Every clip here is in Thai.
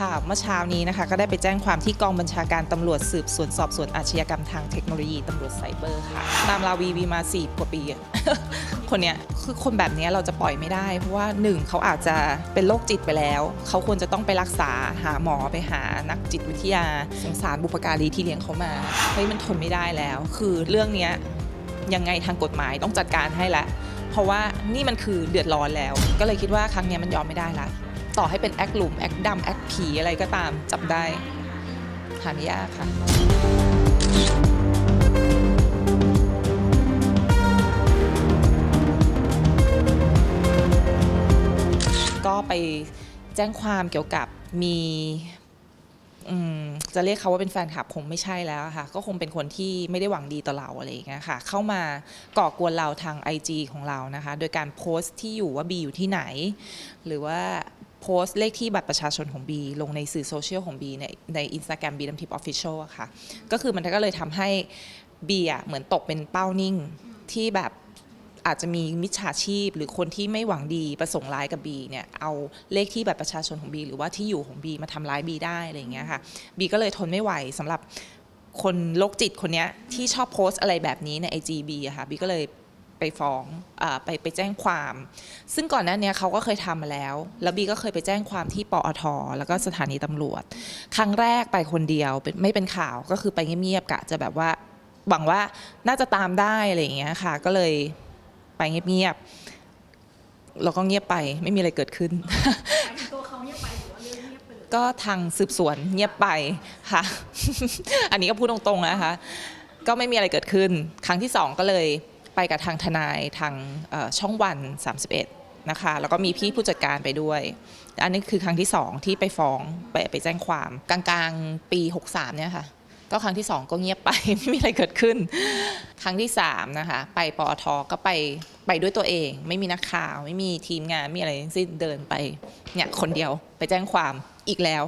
ค่ะเมื่อเช้านี้นะคะ ก็ได้ไปแจ้งความที่กองบัญชาการตำรวจสืบสวนสอบสวนอาชญากรรมทางเทคโนโลยีตำรวจไซเบอร์ค่ะ ตามลาวีวีมาสี่กว่าปีคนเนี้ยคือคนแบบนี้เราจะปล่อยไม่ได้ เพราะว่าหนึ่งเขาอาจจะเป็นโรคจิตไปแล้ว เขาควรจะต้องไปรักษาหาหมอไปหานักจิตวิทยาสงสารบุพการีที่เลี้ยงเขามาเฮ้ยมันทนไม่ได้แล้ว คือเรื่องเนี้ยยังไงทางกฎหมายต้องจัดการให้ละเพราะว่านี่มันคือเดือดร้อนแล้ว ก็เลยคิดว่าครั้งนี้มันยอมไม่ได้ละ ต่อให้เป็นแอคหลุมแอคดำแอคผีอะไรก็ตามจับได้ หาไม่ยากค่ะ ก็ไปแจ้งความเกี่ยวกับมีจะเรียกเขาว่าเป็นแฟนคลับคงไม่ใช่แล้วค่ะ ก็คงเป็นคนที่ไม่ได้หวังดีต่อเราอะไรอย่างเงี้ยค่ะ เข้ามาก่อกวนเราทาง IG ของเรานะคะ โดยการโพสต์ที่อยู่ว่าบีอยู่ที่ไหน หรือว่า โพสต์เลขที่บัตรประชาชนของบี ลงในสื่อโซเชียลของบีในในอินสตาแกรมบีดำทิปออฟฟิเชียลอะค่ะ ก็คือมันก็เลยทำให้บีอะเหมือนตกเป็นเป้านิ่งที่แบบอาจจะมีมิจฉาชีพ หรือคนที่ไม่หวังดีประสงค์ร้ายกับบีเนี่ยเอาเลขที่บัตรประชาชนของบี หรือว่าที่อยู่ของบีมาทำร้ายบีได้อะไรอย่างเงี้ยค่ะบีก็เลยทนไม่ไหวสำหรับคนโรคจิตคนเนี้ยที่ชอบโพสต์อะไรแบบนี้ใน IG บีอะค่ะบีก็เลย ไปฟ้องอาไปไปแจ้งความ ซึ่งก่อนหน้าเนี้ยเขาก็เคยทำมาแล้ว แล้วบีก็เคยไปแจ้งความที่ปอท แล้วก็สถานีตำรวจ ครั้งแรกไปคนเดียวเป็นไม่เป็นข่าวก็คือไปเงียบๆกะจะแบบว่าหวังว่าน่าจะตามได้อะไรอย่างเงี้ยค่ะ ก็เลยไปเงียบๆแล้วก็เงียบไปไม่มีอะไรเกิดขึ้นหมายถึงตัวเขาเงียบไปหรือว่าเรื่องเงียบไปเลยก็ทางสืบสวนเงียบไปค่ะ อันนี้ก็พูดตรงๆนะคะก็ไม่มีอะไรเกิดขึ้น ครั้งที่สองก็เลย ไปกับทางทนายทางช่องวัน 31 นะคะ แล้วก็มีพี่ผู้จัดการไปด้วย อันนี้คือครั้งที่สองที่ไปฟ้องไปไปแจ้งความกลางๆปี 63 เนี่ยค่ะ ก็ครั้งที่สองก็เงียบไป ไม่มีอะไรเกิดขึ้น ครั้งที่สามนะคะไปปอทก็ไปไปด้วยตัวเอง ไม่มีนักข่าว ไม่มีทีมงานไม่มีอะไรทั้งสิ้นเดินไปเนี่ยคนเดียวไปแจ้งความอีกแล้ว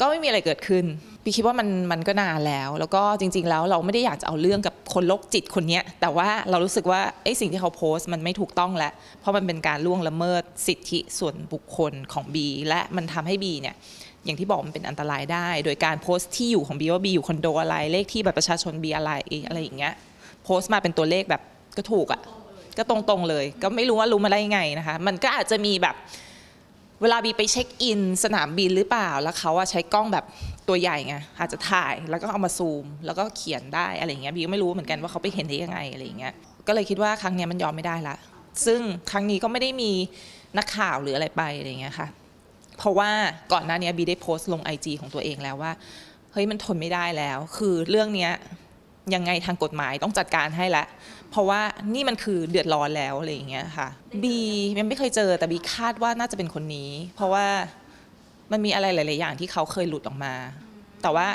ก็ไม่มีอะไรเกิดขึ้นพี่คิดว่ามันมันก็นานแล้ว แล้วก็จริง ๆ แล้วเราไม่ได้อยากจะเอาเรื่องกับ คนโรคจิตคนนี้แต่ว่าเรารู้สึกว่าไอ้สิ่งที่เขาโพสต์มันไม่ถูกต้องแล้ว เพราะมันเป็นการล่วงละเมิดสิทธิส่วนบุคคลของบีและมันทำให้บีเนี่ยอย่างที่บอกมันเป็นอันตรายได้ โดยการโพสต์ที่อยู่ของบีว่าบีอยู่คอนโดอะไรเลขที่บัตรประชาชนบีอะไรอะไรอย่างเงี้ยโพสต์มาเป็นตัวเลขแบบก็ถูกอะ่ะก็ตรงๆเลย ก็ไม่รู้ว่ารู้มาได้ยังไงนะคะ มันก็อาจจะมีแบบเวลาบีไปเช็คอิน สนามบินหรือเปล่าแล้วเขาอะใช้กล้องแบบ ตัวใหญ่ไงอาจจะถ่ายแล้วก็เอามาซูม แล้วก็เขียนได้อะไรอย่างเงี้ยบีก็ไม่รู้เหมือนกันว่าเขาไปเห็นได้ยังไงอะไรอย่างเงี้ยก็เลยคิดว่าครั้งเนี้ยมันยอมไม่ได้ละ ซึ่งครั้งนี้ก็ไม่ได้มีนักข่าวหรืออะไรไปอะไรอย่างเงี้ยค่ะ เพราะว่าก่อนหน้านี้บีได้โพสต์ลง IG ของตัวเองแล้วว่าเฮ้ยมันทนไม่ได้แล้ว คือเรื่องเนี้ยยังไงทางกฎหมายต้องจัดการให้ละ เพราะว่านี่มันคือเดือดร้อนแล้วอะไรอย่างเงี้ยค่ะบียังไม่เคยเจอแต่บีคาดว่าน่าจะเป็นคนนี้ เพราะว่า มันมีอะไรหลาย ๆ อย่างที่เขาเคยหลุดออกมา แต่ว่า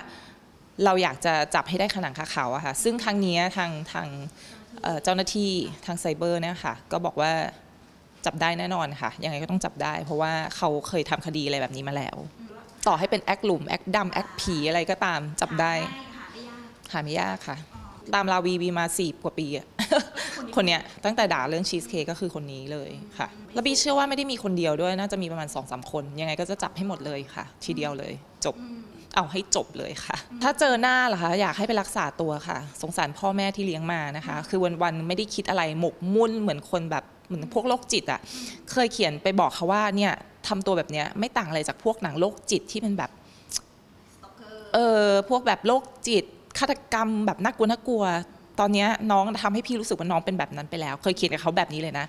เราอยากจะจับให้ได้ขนังคาเขาอะค่ะ ซึ่งครั้งเนี้ยทางทางเอ่อเจ้าหน้าที่ทางไซเบอร์เนี่ยค่ะ ก็บอกว่าจับได้แน่นอนค่ะ ยังไงก็ต้องจับได้ เพราะว่าเขาเคยทำคดีอะไรแบบนี้มาแล้ว ต่อให้เป็นแอคหลุม แอคดำแอคผีอะไรก็ตามจับได้ หาได้ยากหาไม่ยากค่ะ ตามลาวีวีมาสี่กว่าปีอะ คนเนี้ยตั้งแต่ด่าเรื่องชีสเค้กก็คือคนนี้เลยค่ะ แล้วบีเชื่อว่าไม่ได้มีคนเดียวด้วยน่าจะมีประมาณ2อสคน ยังไงก็จะจับให้หมดเลยค่ะ ทีเดียวเลยจบเอาให้จบเลยค่ะ ถ้าเจอหน้าเหรอคะอยากให้ไปรักษาตัวค่ะ สงสารพ่อแม่ที่เลี้ยงมานะคะ คือวันๆไม่ได้คิดอะไรหมกมุ่นเหมือนคนแบบเหมือนพวกโรคจิตอะเคยเขียนไปบอกเขาว่าเนี่ยทำตัวแบบเนี้ยไม่ต่างอะไรจากพวกหนังโรคจิตที่เป็นแบบเออพวกแบบโรคจิตฆาตกรรมแบบน่ากลัวน่ากลัว ตอนนี้น้องทำให้พี่รู้สึกว่าน้องเป็นแบบนั้นไปแล้ว เคยเขียนกับเขาแบบนี้เลยนะ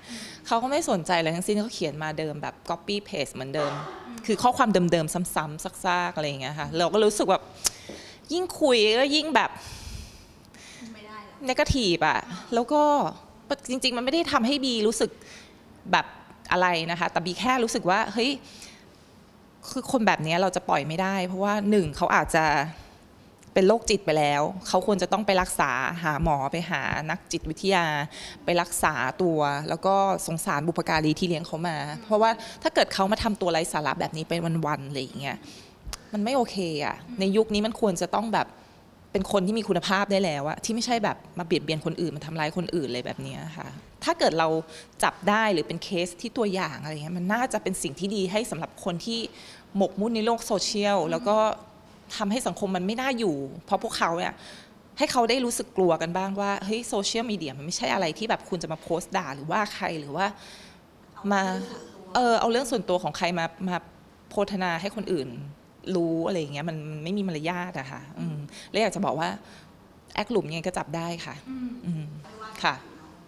เขาก็ไม่สนใจอะไรทั้งสิ้นเขาเขียนมาเดิมแบบ copy paste เหมือนเดิม คือข้อความเดิมๆซ้ำๆซากๆอะไรอย่างเงี้ยค่ะ เราก็รู้สึกแบบยิ่งคุยก็ยิ่งแบบนกาทีฟอะแล้วก็จริง ๆ มันไม่ได้ทำให้บีรู้สึกแบบอะไรนะคะ แต่บีแค่รู้สึกว่าเฮ้ยคือคนแบบเนี้ยเราจะปล่อยไม่ได้ เพราะว่าหนึ่งเขาอาจจะ เป็นโรคจิตไปแล้ว เขาควรจะต้องไปรักษาหาหมอไปหานักจิตวิทยา ไปรักษาตัว แล้วก็สงสารบุพการีที่เลี้ยงเขามา เพราะว่าถ้าเกิดเขามาทำตัวไร้สาระแบบนี้เป็นวันๆอะไรอย่างเงี้ยมันไม่โอเคอะในยุคนี้มันควรจะต้องแบบเป็นคนที่มีคุณภาพได้แล้วอะที่ไม่ใช่แบบมาเบียดเบียนคนอื่นมาทำร้ายคนอื่นเลยแบบนี้ค่ะ ถ้าเกิดเราจับได้หรือเป็นเคสที่ตัวอย่างอะไรเงี้ยมันน่าจะเป็นสิ่งที่ดีให้สำหรับคนที่หมกมุ่นในโลกโซเชียลแล้วก็ ทำให้สังคมมันไม่น่าอยู่ เพราะพวกเขาเนี่ยให้เขาได้รู้สึกกลัวกันบ้างว่าเฮ้ยโซเชียลมีเดียมันไม่ใช่อะไรที่แบบคุณจะมาโพสต์ด่าหรือว่าใครหรือว่ามาเออเอาเรื่องส่วนตัวของใครมามาโพธนาให้คนอื่นรู้อะไรอย่างเงี้ยมันมันไม่มีมารยาทอะค่ะอืมแล้วอยากจะบอกว่า แอคหลุมยังไงก็จับได้ค่ะอืมอืมค่ะ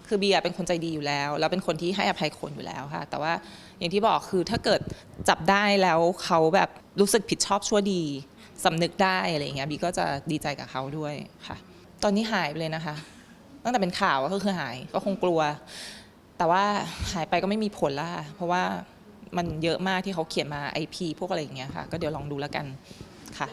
คือเบียร์เป็นคนใจดีอยู่แล้ว แล้วเป็นคนที่ให้อภัยคนอยู่แล้วค่ะ แต่ว่าอย่างที่บอกคือถ้าเกิดจับได้แล้วเขาแบบรู้สึกผิดชอบชั่วดี สำนึกได้อะไรอย่างเงี้ยบีก็จะดีใจกับเขาด้วยค่ะ ตอนนี้หายไปเลยนะคะ ตั้งแต่เป็นข่าวก็คือหายก็คงกลัว แต่ว่าหายไปก็ไม่มีผลละค่ะเพราะว่ามันเยอะมากที่เขาเขียนมา IP พวกอะไรอย่างเงี้ยค่ะ ก็เดี๋ยวลองดูแล้วกันค่ะ